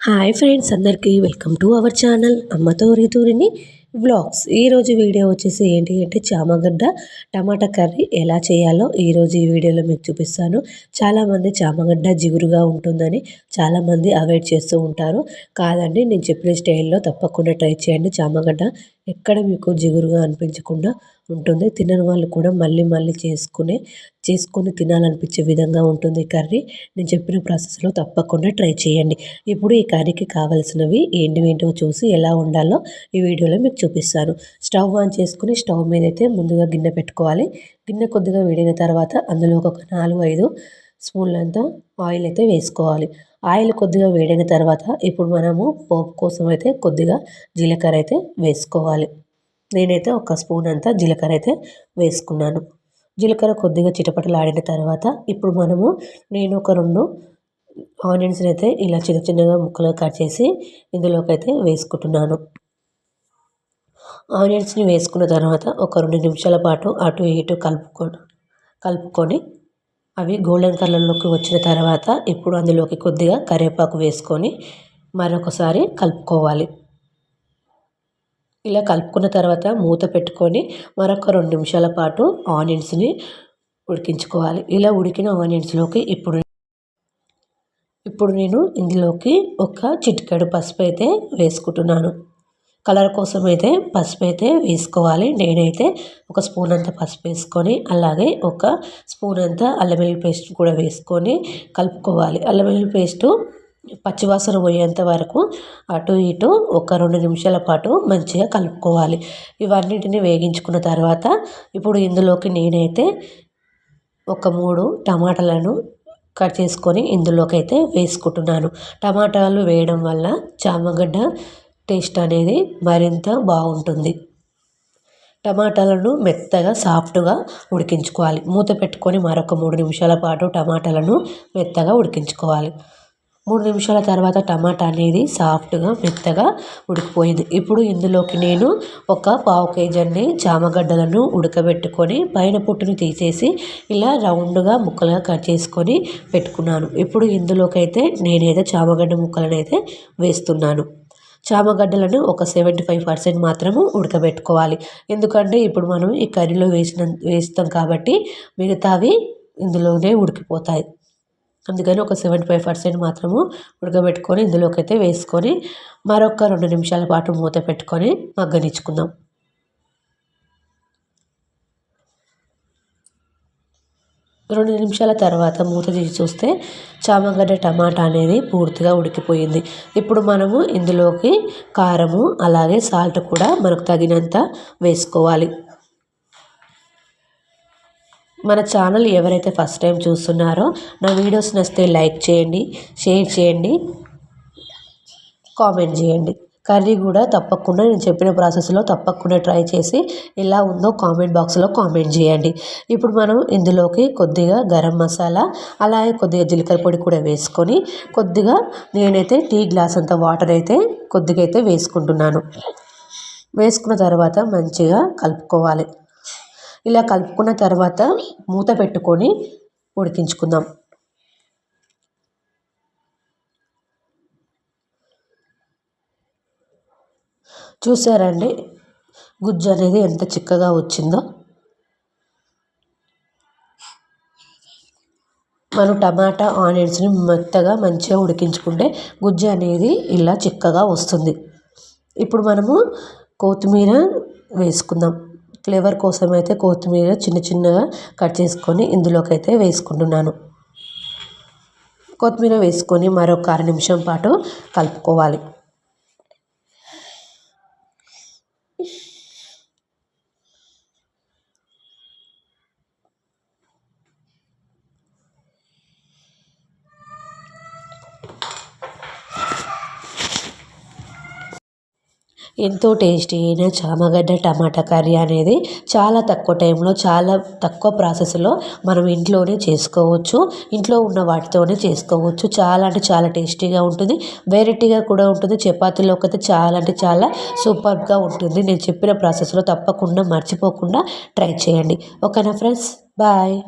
Hi friends అందరికీ welcome to our channel అమ్మతో రితూరిని వ్లాగ్స్. ఈరోజు వీడియో వచ్చేసి ఏంటి అంటే చామగడ్డ టమాటా కర్రీ ఎలా చేయాలో ఈరోజు ఈ వీడియోలో మీకు చూపిస్తాను. చాలామంది చామగడ్డ జిగురుగా ఉంటుందని చాలామంది అవాయిడ్ చేస్తూ ఉంటారు. కాదండి నేను చెప్పిన స్టైల్లో తప్పకుండా ట్రై చేయండి. చామగడ్డ ఎక్కడ మీకు జిగురుగా అనిపించకుండా ఉంటుంది. తినని వాళ్ళు కూడా మళ్ళీ మళ్ళీ చేసుకునే చేసుకొని తినాలనిపించే విధంగా ఉంటుంది కర్రీ. నేను చెప్పిన ప్రాసెస్లో తప్పకుండా ట్రై చేయండి. ఇప్పుడు ఈ కర్రీకి కావాల్సినవి ఏంటి ఏంటో చూసి ఎలా ఉండాలో ఈ వీడియోలో మీకు చూపిస్తాను స్టవ్ ఆన్ చేసుకుని స్టవ్ మీద అయితే ముందుగా గిన్నె పెట్టుకోవాలి. గిన్నె కొద్దిగా వేడిన తర్వాత అందులో ఒక నాలుగు ఐదు స్పూన్లంత ఆయిల్ అయితే వేసుకోవాలి. ఆయిల్ కొద్దిగా వేడైన తర్వాత ఇప్పుడు మనము పోపు కోసం అయితే కొద్దిగా జీలకర్ర అయితే వేసుకోవాలి. నేనైతే ఒక స్పూన్ అంతా జీలకర్ర అయితే వేసుకున్నాను. జీలకర్ర కొద్దిగా చిటపటలాడిన తర్వాత ఇప్పుడు మనము నేను ఒక రెండు ఆనియన్స్ని అయితే ఇలా చిన్న చిన్నగా ముక్కలుగా కట్ చేసి ఇందులోకి అయితే వేసుకుంటున్నాను. ఆనియన్స్ని వేసుకున్న తర్వాత ఒక రెండు నిమిషాల పాటు అటు ఇటు కలుపుకో కలుపుకొని అవి గోల్డెన్ కలర్లోకి వచ్చిన తర్వాత ఇప్పుడు అందులోకి కొద్దిగా కరివేపాకు వేసుకొని మరొకసారి కలుపుకోవాలి. ఇలా కలుపుకున్న తర్వాత మూత పెట్టుకొని మరొక రెండు నిమిషాల పాటు ఆనియన్స్ని ఉడికించుకోవాలి. ఇలా ఉడికిన ఆనియన్స్లోకి ఇప్పుడు ఇప్పుడు నేను ఇందులోకి ఒక చిటికెడు పసుపు అయితే వేసుకుంటున్నాను. కలర్ కోసం అయితే పసుపు అయితే వేసుకోవాలి. నేనైతే ఒక స్పూన్ అంత పసుపు వేసుకొని అలాగే ఒక స్పూన్ అంత అల్లం వెల్లుల్లి పేస్ట్ కూడా వేసుకొని కలుపుకోవాలి. అల్లం వెల్లుల్లి పేస్టు పచ్చివాసన పోయేంత వరకు అటు ఇటు ఒక రెండు నిమిషాల పాటు మంచిగా కలుపుకోవాలి. ఇవన్నిటిని వేగించుకున్న తర్వాత ఇప్పుడు ఇందులోకి నేనైతే ఒక మూడు టమాటాలను కట్ చేసుకొని ఇందులోకి అయితే వేసుకుంటున్నాను. టమాటాలు వేయడం వల్ల చామగడ్డ టేస్ట్ అనేది మరింత బాగుంటుంది. టమాటాలను మెత్తగా సాఫ్ట్గా ఉడికించుకోవాలి. మూత పెట్టుకొని మరొక మూడు నిమిషాల పాటు టమాటాలను మెత్తగా ఉడికించుకోవాలి. మూడు నిమిషాల తర్వాత టమాటా అనేది సాఫ్ట్గా మెత్తగా ఉడికిపోయింది. ఇప్పుడు ఇందులోకి నేను ఒక పావు కేజీ చామగడ్డలను ఉడకబెట్టుకొని పైన పొట్టును తీసేసి ఇలా రౌండ్గా ముక్కలుగా కట్ చేసుకొని పెట్టుకున్నాను. ఇప్పుడు ఇందులోకి అయితే నేనైతే చామగడ్డ ముక్కలను అయితే వేస్తున్నాను. చామగడ్డలను ఒక సెవెంటీ ఫైవ్ పర్సెంట్ మాత్రము ఉడకబెట్టుకోవాలి. ఎందుకంటే ఇప్పుడు మనం ఈ కర్రీలో వేసిన వేస్తాం కాబట్టి మిగతావి ఇందులోనే ఉడికిపోతాయి. అందుకని ఒక సెవెంటీ ఫైవ్ పర్సెంట్ మాత్రము ఉడకబెట్టుకొని ఇందులోకి అయితే వేసుకొని మరొక రెండు నిమిషాల పాటు మూత పెట్టుకొని మగ్గనిచ్చుకుందాం. రెండు నిమిషాల తర్వాత మూత తీసి చూస్తే చామగడ్డ టమాటా అనేది పూర్తిగా ఉడికిపోయింది. ఇప్పుడు మనము ఇందులోకి కారము అలాగే సాల్ట్ కూడా మనకు తగినంత వేసుకోవాలి. మన ఛానల్ ఎవరైతే ఫస్ట్ టైం చూస్తున్నారో నా వీడియోస్ నచ్చితే లైక్ చేయండి షేర్ చేయండి కామెంట్ చేయండి. కర్రీ కూడా తప్పకుండా నేను చెప్పిన ప్రాసెస్లో తప్పకుండా ట్రై చేసి ఎలా ఉందో కామెంట్ బాక్స్లో కామెంట్ చేయండి. ఇప్పుడు మనం ఇందులోకి కొద్దిగా గరం మసాలా అలాగే కొద్దిగా జీలకర్ర పొడి కూడా వేసుకొని కొద్దిగా నేనైతే టీ గ్లాస్ అంత వాటర్ అయితే కొద్దిగా అయితే వేసుకుంటున్నాను. వేసుకున్న తర్వాత మంచిగా కలుపుకోవాలి. ఇలా కలుపుకున్న తర్వాత మూత పెట్టుకొని ఉడికించుకుందాం. చూసారండి గుజ్జు అనేది ఎంత చిక్కగా వచ్చిందో. మనం టమాటా ఆనియన్స్ని మెత్తగా మంచిగా ఉడికించుకుంటే గుజ్జు అనేది ఇలా చిక్కగా వస్తుంది. ఇప్పుడు మనము కొత్తిమీర వేసుకుందాం. ఫ్లేవర్ కోసం అయితే కొత్తిమీర చిన్న చిన్నగా కట్ చేసుకొని ఇందులోకి అయితే వేసుకుంటున్నాను. కొత్తిమీర వేసుకొని మరొక అర నిమిషం పాటు కలుపుకోవాలి. ఎంతో టేస్టీ అయిన చామగడ్డ టమాటా కర్రీ అనేది చాలా తక్కువ టైంలో చాలా తక్కువ ప్రాసెస్లో మనం ఇంట్లోనే చేసుకోవచ్చు. ఇంట్లో ఉన్న వాటితోనే చేసుకోవచ్చు. చాలా అంటే చాలా టేస్టీగా ఉంటుంది. వెరైటీగా కూడా ఉంటుంది. చపాతీలోకి అయితే చాలా అంటే చాలా సూపర్గా ఉంటుంది. నేను చెప్పిన ప్రాసెస్లో తప్పకుండా మర్చిపోకుండా ట్రై చేయండి. ఓకేనా ఫ్రెండ్స్? బాయ్.